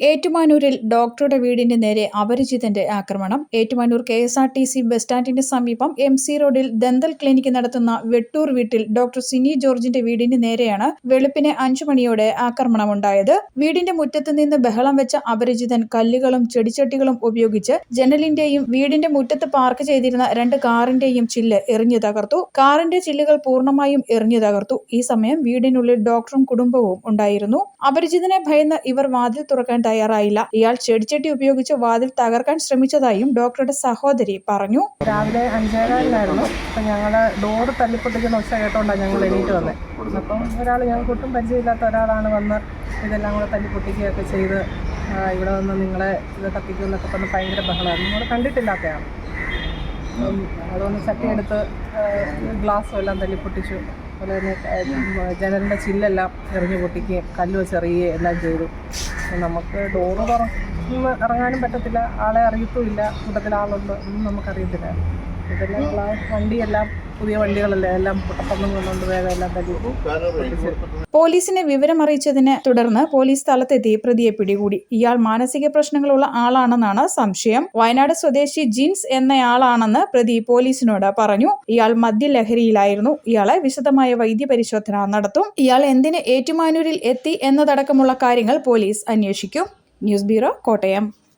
ഏറ്റുമാനൂരിൽ ഡോക്ടറുടെ വീടിന് നേരെ അപരിചിതന്റെ ആക്രമണം. Ettumanoor K S R T C bus സ്റ്റാൻഡിന് സമീപം എം സി റോഡിൽ ദന്തൽ ക്ലിനിക്ക് നടത്തുന്ന വെട്ടൂർ വീട്ടിൽ ഡോക്ടർ സിനി ജോർജിന്റെ വീടിന് നേരെയാണ് വെളുപ്പിന് അഞ്ചു മണിയോടെ ആക്രമണമുണ്ടായത്. വീടിന്റെ മുറ്റത്ത് നിന്ന് ബഹളം വെച്ച അപരിചിതൻ കല്ലുകളും ചെടിച്ചട്ടികളും ഉപയോഗിച്ച് ജനലിന്റെയും വീടിന്റെ മുറ്റത്ത് പാർക്ക് ചെയ്തിരുന്ന രണ്ട് കാറിന്റെയും ചില്ല് എറിഞ്ഞു തകർത്തു. കാറിന്റെ ചില്ലുകൾ പൂർണമായും എറിഞ്ഞു തകർത്തു. ഈ സമയം വീടിനുള്ളിൽ ഡോക്ടറും കുടുംബവും ഉണ്ടായിരുന്നു. അപരിചിതനെ ഭയന്ന് ഇവർ വാതിൽ തുറക്കാൻ തയ്യാറായില്ല. ഇയാൾ ചെടിച്ചട്ടി ഉപയോഗിച്ച് വാതിൽ തകർക്കാൻ ശ്രമിച്ചതായും ഡോക്ടറുടെ സഹോദരി പറഞ്ഞു. രാവിലെ അഞ്ചേരായിരുന്നു അപ്പം ഞങ്ങളെ ഡോറ് തല്ലിപ്പൊട്ടിക്കുന്ന ഒച്ച കേട്ടോണ്ടാണ് ഞങ്ങൾ എണീറ്റ് വന്നത് അപ്പം ഒരാൾ ഞങ്ങൾക്ക് ഒട്ടും പരിചയമില്ലാത്ത ഒരാളാണ് വന്ന് ഇതെല്ലാം കൂടെ തല്ലിപ്പൊട്ടിക്കുകയൊക്കെ ചെയ്ത് ഇവിടെ വന്ന് നിങ്ങളെ ഇത് കത്തിക്കുമെന്നൊക്കെ പറഞ്ഞ് ഭയങ്കര ബഹളമാണ് നിങ്ങൾ കണ്ടിട്ടില്ലാത്തതാണ് അതുകൊണ്ട് ചട്ടിയെടുത്ത് ഗ്ലാസ്സും എല്ലാം തല്ലിപ്പൊട്ടിച്ചു. അതുപോലെ തന്നെ ജനലിന്റെ ചില്ലെല്ലാം എറിഞ്ഞു പൊട്ടിക്കുകയും കല്ല് വെച്ചെറിയുകയും എല്ലാം ചെയ്തു. നമുക്ക് ഡോറ് തുറന്ന് ഇറങ്ങാനും പറ്റത്തില്ല. ആളെ അറിയത്തുമില്ല. കൂട്ടത്തിൽ ആളുണ്ട് ഒന്നും നമുക്കറിയത്തില്ല. ഇതെല്ലാം വണ്ടിയെല്ലാം പുതിയ വണ്ടികളല്ലേ എല്ലാം പൊട്ടപ്പൊന്നും കൊണ്ടുകൊണ്ട് എല്ലാം തല്ലിപ്പോ പോലീസിനെ വിവരമറിയിച്ചതിനെ തുടർന്ന് പോലീസ് സ്ഥലത്തെത്തി പ്രതിയെ പിടികൂടി. ഇയാൾ മാനസിക പ്രശ്നങ്ങളുള്ള ആളാണെന്നാണ് സംശയം. വയനാട് സ്വദേശി ജിൻസ് എന്നയാളാണെന്ന് പ്രതി പോലീസിനോട് പറഞ്ഞു. ഇയാൾ മദ്യലഹരിയിലായിരുന്നു. ഇയാളെ വിശദമായ വൈദ്യപരിശോധന നടത്തും. ഇയാൾ എന്തിന് ഏറ്റുമാനൂരിൽ എത്തി എന്നതടക്കമുള്ള കാര്യങ്ങൾ പോലീസ് അന്വേഷിക്കും. News bureau Kottayam.